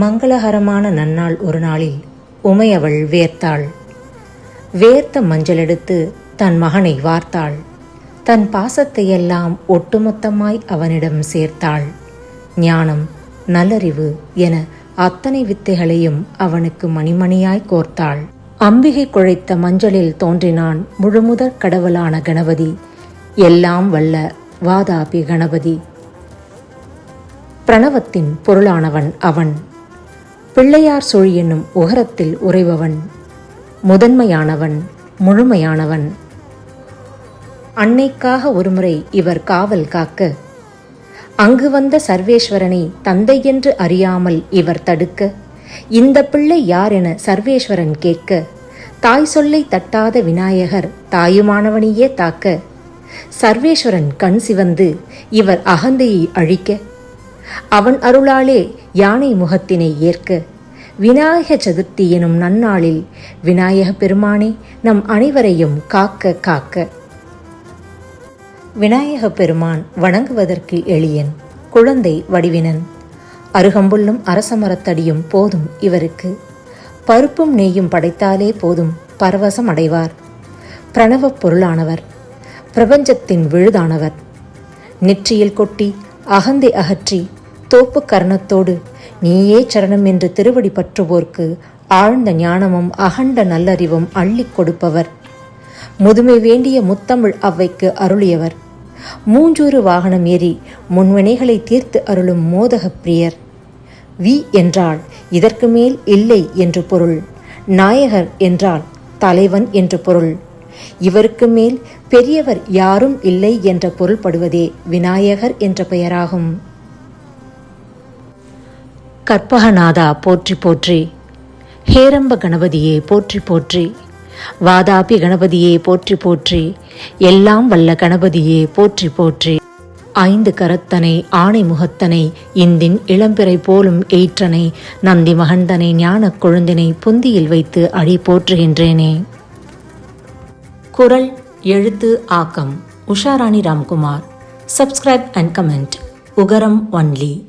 மங்களகரமான நன்னாள் ஒரு நாளில் உமையவள் வேர்த்தாள் வேர்த்த மஞ்சள் எடுத்து தன் மகனை வார்த்தாள். தன் பாசத்தையெல்லாம் ஒட்டுமொத்தமாய் அவனிடம் சேர்த்தாள். ஞானம் நல்லறிவு என அத்தனை வித்தைகளையும் அவனுக்கு மணிமணியாய் கோர்த்தாள். அம்பிகை குழைத்த மஞ்சளில் தோன்றினான் முழுமுதற் கடவுளான கணபதி. எல்லாம் வல்ல வாதாபி கணபதி. பிரணவத்தின் பொருளானவன் அவன். பிள்ளையார் சொழி என்னும் உகரத்தில் உறைபவன் முதன்மையானவன் முழுமையானவன். அன்னைக்காக ஒருமுறை இவர் காவல் காக்க அங்கு வந்த சர்வேஸ்வரனை தந்தை என்று அறியாமல் இவர் தடுக்க இந்த பிள்ளை யார் என சர்வேஸ்வரன் கேட்க தாய் சொல்லை தட்டாத விநாயகர் தாயுமானவனையே தாக்க சர்வேஸ்வரன் கண் சிவந்து இவர் அகந்தையை அழிக்க அவன் அருளாலே யானை முகத்தினை ஏற்க. விநாயக சதுர்த்தி எனும் நன்னாளில் விநாயக பெருமானே நம் அனைவரையும் காக்க காக்க. விநாயக பெருமான் வணங்குவதற்கு எளியன் குழந்தை வடிவினன். அருகம்புல்லும் அரசமரத்தடியும் போதும் இவருக்கு. பருப்பும் நெய்யும் படைத்தாலே போதும் பரவசம் அடைவார். பிரணவப் பொருளானவர் பிரபஞ்சத்தின் விழுதானவர். நெற்றியில் கொட்டி அகந்தை அகற்றி தோப்பு கர்ணத்தோடு நீயே சரணம் என்று திருவடி பற்றுவோர்க்கு ஆழ்ந்த ஞானமும் அகண்ட நல்லறிவும் அள்ளிக் கொடுப்பவர். முதுமை வேண்டிய முத்தமிழ் அவ்வைக்கு அருளியவர். மூஞ்சூறு வாகனம் ஏறி முன்வினைகளை தீர்த்து அருளும் மோதகப் பிரியர். வி என்றால் இதற்கு மேல் இல்லை என்று பொருள். நாயகர் என்றால் தலைவன் என்று பொருள். இவருக்கு மேல் பெரியவர் யாரும் இல்லை என்ற பொருள்படுவதே விநாயகர் என்ற பெயராகும். கற்பகநாதா போற்றி போற்றி. ஹேரம்ப கணபதியே போற்றி போற்றி. வாதாபி கணபதியே போற்றி போற்றி. எல்லாம் வல்ல கணபதியே போற்றி போற்றி. ஐந்து கரத்தனை ஆணை முகத்தனை இந்தின் இளம்பிறை போலும் எயிற்றனை நந்தி மகந்தனை ஞானக் கொழுந்தினை புந்தியில் வைத்து அடி போற்றுகின்றேனே. குரல் எழுத்து ஆக்கம் Usharani Ramkumar. Subscribe and comment உகரம் ஒன்லி.